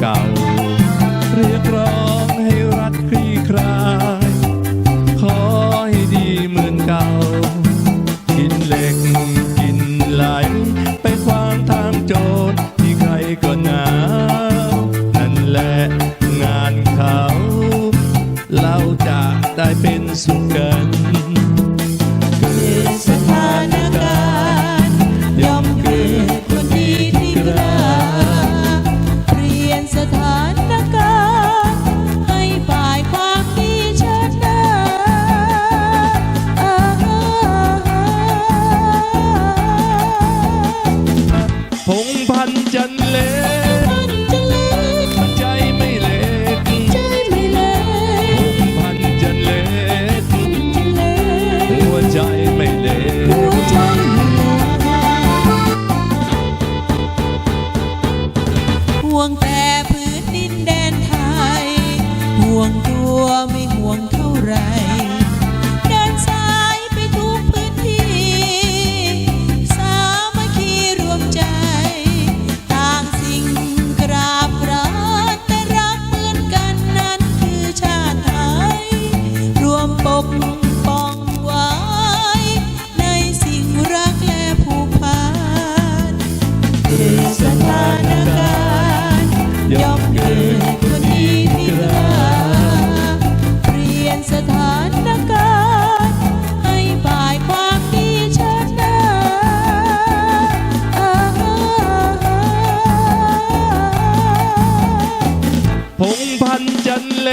เก่า เรียกร้องให้รัฐคลี่คลาย ขอให้ดีเหมือนเก่า กินเหล็กกินไหล ไปควางทางโจรที่ใครก็หนาวนั่นแหละงานเขา เราจะได้เป็นสุขกัน ใจไม่เลวห่วงแต่พื้นดินแดนไทย ห่วงตัวไม่ห่วงเท่าไร พันจันเล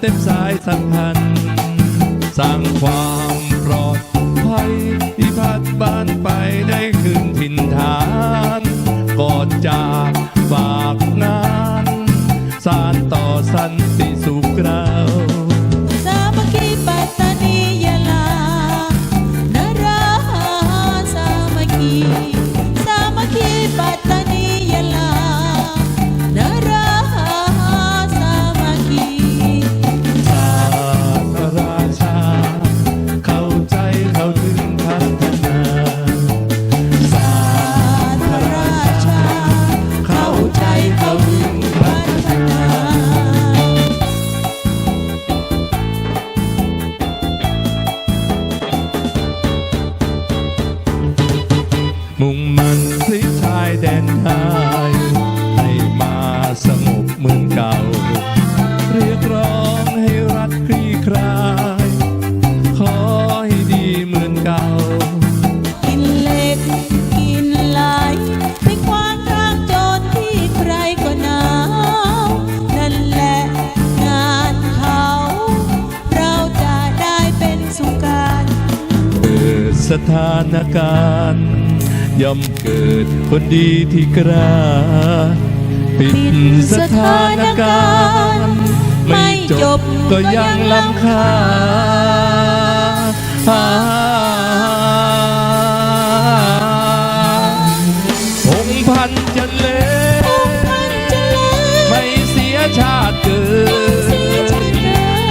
เต็มสายสัมพันธ์สร้างความปลอดภัยที่พัดบ้านไปได้คืนถิ่นฐานกอดจากฝากงานสารต่อสันติ สถานการณ์ ย่อมเกิดคนดีที่กล้าปิดสถานการณ์ ไม่จบก็ยังลำคาพงพันจะเลไม่เสียชาติเกิด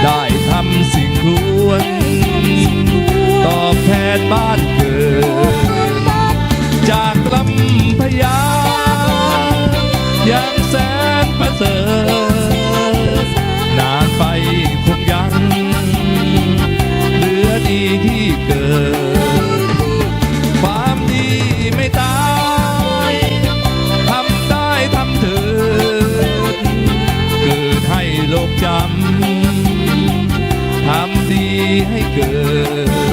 ได้ทำสิ่งควร นบ้านเกิด จากลำพยายังแสนประเสริฐนานไปคงยังเหลือดีที่เกิด ความดีไม่ตายทำได้ทำเถิดเกิดให้โลกจำทำดีให้เกิด